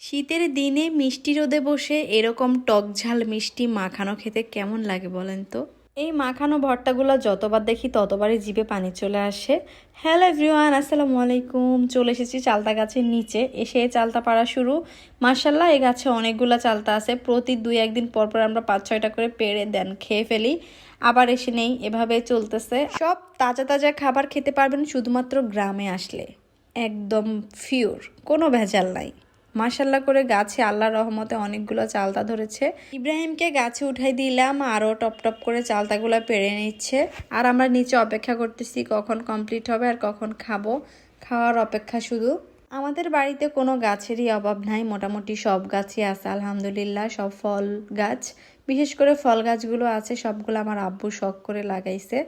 শীতের দিনে মিষ্টি রোদে বসে এরকম টক ঝাল মিষ্টি মাখানো খেতে কেমন লাগে বলেন তো? এই মাখানো ভর্তাগুলো যতবার দেখি ততবারই জিভে পানি চলে আসে। হ্যালো এভরিওয়ান, আসসালামু আলাইকুম। চলে এসেছি চালতা গাছের নিচে। এসে চালতা পাড়া শুরু। মার্শাল্লাহ এই গাছে অনেকগুলো চালতা আছে। প্রতি দুই একদিন পর পর আমরা পাঁচ ছয়টা করে পেড়ে দেন, খেয়ে ফেলি। আবার এসে নেই, এভাবে চলতেছে। সব তাজা তাজা খাবার খেতে পারবেন শুধুমাত্র গ্রামে আসলে। একদম ফিওর কোনো ভেজাল নাই। মাশাল্লাহ করে গাছে আল্লাহর রহমতে অনেকগুলো চালতা ধরেছে। ইব্রাহিমকে গাছে উঠাই দিলাম, আরও টপ টপ করে চালতাগুলো পেরে নিচ্ছে। আর আমরা নিচে অপেক্ষা করতেছি কখন কমপ্লিট হবে আর কখন খাব। খাওয়ার অপেক্ষা শুধু। আমাদের বাড়িতে কোনো গাছেরই অভাব নাই, মোটামুটি সব গাছই আছে, আলহামদুলিল্লাহ, সব ফল গাছ। বিশেষ করে ফল গাছগুলো আছে, সবগুলো আমার আব্বু শখ করে লাগাইছে।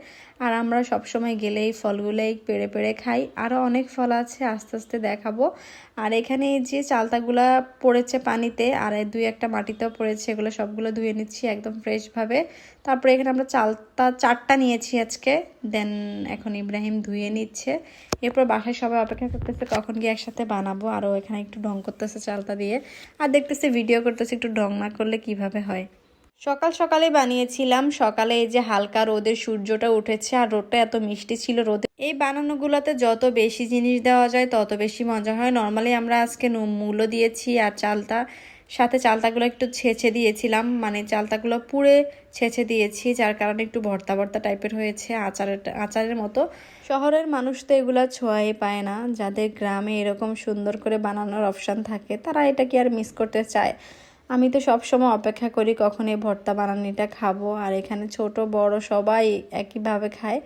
আর আমরা সবসময় গেলে এই ফলগুলোই পেড়ে পেড়ে খাই। আরও অনেক ফল আছে, আস্তে আস্তে দেখাবো। আর এখানে এই যে চালতাগুলা পড়েছে পানিতে, আর দুই একটা মাটিতেও পড়েছে, এগুলো সবগুলো ধুয়ে নিচ্ছি একদম ফ্রেশভাবে তারপরে এখানে আমরা চালতা চারটা নিয়েছি আজকে দেন এখন ইব্রাহিম ধুয়ে নিচ্ছে। এরপর বাসায় সবাই অপেক্ষা করতেছে কখন গিয়ে একসাথে বানাবো, আরও এখানে একটু ঢং করতেছে চালতা দিয়ে। আর দেখতেছে ভিডিও করতেছে একটু ঢং না করলে কীভাবে হয়। সকাল সকালে বানিয়েছিলাম। সকালে এই যে হালকা রোদের সূর্যটা উঠেছে আর রোদটা এত মিষ্টি ছিল রোদে। এই বানানোগুলোতে যত বেশি জিনিস দেওয়া যায়, তত বেশি মজা হয়। নর্মালি আমরা আজকে মূলো দিয়েছি আর চালতা। সাথে চালতাগুলো একটু ছেঁচে দিয়েছিলাম। মানে চালতাগুলো পুড়ে ছেঁচে দিয়েছি, যার কারণে একটু ভর্তা ভর্তা টাইপের হয়েছে আচারের আচারের মতো। শহরের মানুষ তো এগুলা ছোঁয়াই পায় না। যাদের গ্রামে এরকম সুন্দর করে বানানোর অপশান থাকে, তারা এটা কি আর মিস করতে চায়? আমি তো সবসময় অপেক্ষা করি কখন এই ভর্তা বানানিটা খাব। আর এখানে ছোট, বড় সবাই একইভাবে খায়।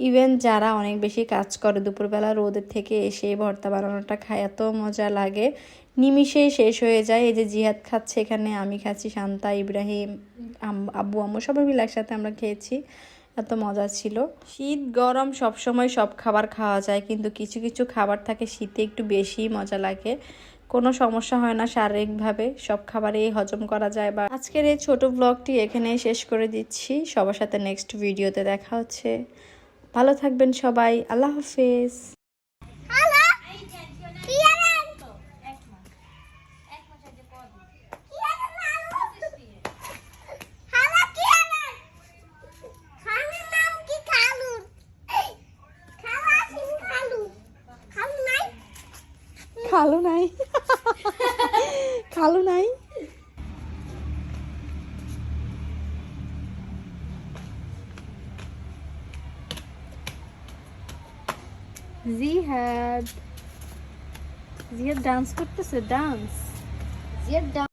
ইভেন যারা অনেক বেশি কাজ করে, দুপুরবেলা রোদের থেকে এসে ভর্তা বানানোটা খায়, এত মজা লাগে। নিমিষেই শেষ হয়ে যায়। এই যে জিহাদ খাচ্ছে এখানে, আমি খাচ্ছি শান্তা, ইব্রাহিম আব্বু, আম্মু, সবাই মিলে একসাথে আমরা খেয়েছি। এত মজা ছিল। শীত, গরম সব সময় সব খাবার খাওয়া যায়, কিন্তু কিছু কিছু খাবার থাকে শীতে একটু বেশি মজা লাগে। কোনো সমস্যা হয় না শারীরিকভাবে সব খাবারই হজম করা যায় বা আজকের এই ছোট ব্লগটি এখানেই শেষ করে দিচ্ছি। সবার সাথে নেক্সট ভিডিওতে দেখা হচ্ছে। ভালো থাকবেন সবাই আল্লাহ হাফেজ। খালু নাই। খালো নাই। জিহাদ। জিহাদ ডান্স করতেছে ডান্স জিয়ার